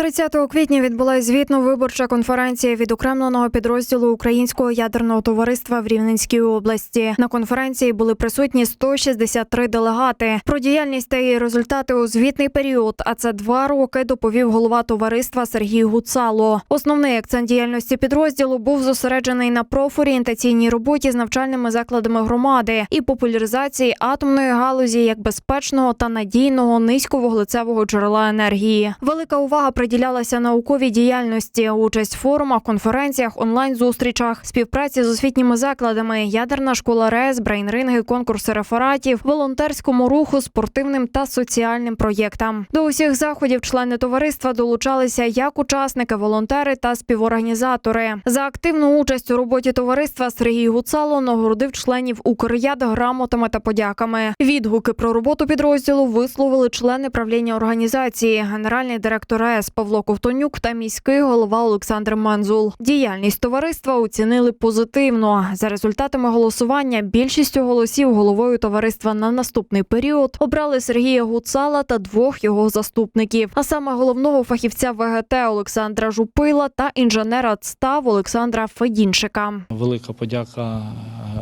30 квітня відбулася звітно-виборча конференція відокремленого підрозділу Українського ядерного товариства в Рівненській області. На конференції були присутні 163 делегати. Про діяльність та її результати у звітний період, а це два роки, доповів голова товариства Сергій Гуцало. Основний акцент діяльності підрозділу був зосереджений на профорієнтаційній роботі з навчальними закладами громади і популяризації атомної галузі як безпечного та надійного низьковуглецевого джерела енергії. Велика увага приділялася науковій діяльності, участь в форумах, конференціях, онлайн-зустрічах, співпраці з освітніми закладами, ядерна школа РЕС, брейнринги, конкурси рефератів, волонтерському руху, спортивним та соціальним проєктам. До усіх заходів члени товариства долучалися як учасники, волонтери та співорганізатори. За активну участь у роботі товариства Сергій Гуцало нагородив членів Укряд грамотами та подяками. Відгуки про роботу підрозділу висловили члени правління організації, генеральний директор РЕС Павло Ковтонюк та міський голова Олександр Манзул. Діяльність товариства оцінили позитивно. За результатами голосування більшістю голосів головою товариства на наступний період обрали Сергія Гуцала та двох його заступників, а саме головного фахівця ВГТ Олександра Жупила та інженера ЦТАВ Олександра Федінчика. Велика подяка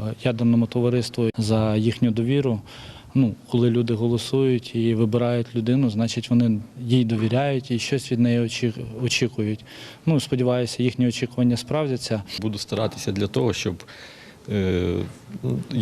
е, ядерному товариству за їхню довіру. Ну, коли люди голосують і вибирають людину, значить вони їй довіряють і щось від неї очі- очікують. Ну, сподіваюся, їхні очікування справдяться. Буду старатися для того, щоб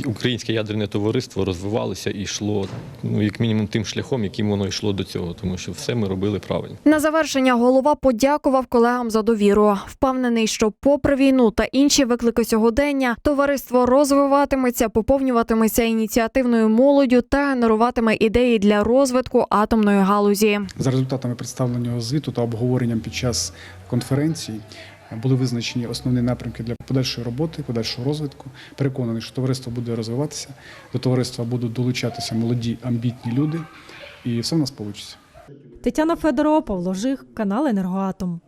українське ядерне товариство розвивалося і йшло, ну, як мінімум, тим шляхом, яким воно йшло до цього, тому що все ми робили правильно. На завершення голова подякував колегам за довіру. Впевнений, що попри війну та інші виклики сьогодення, товариство розвиватиметься, поповнюватиметься ініціативною молоддю та генеруватиме ідеї для розвитку атомної галузі. За результатами представленого звіту та обговоренням під час конференції були визначені основні напрямки для подальшої роботи, подальшого розвитку. Переконаний, що товариство буде розвиватися, до товариства будуть долучатися молоді амбітні люди, і все в нас вийде. Тетяна Федорова, Павло Жих, канал Енергоатом.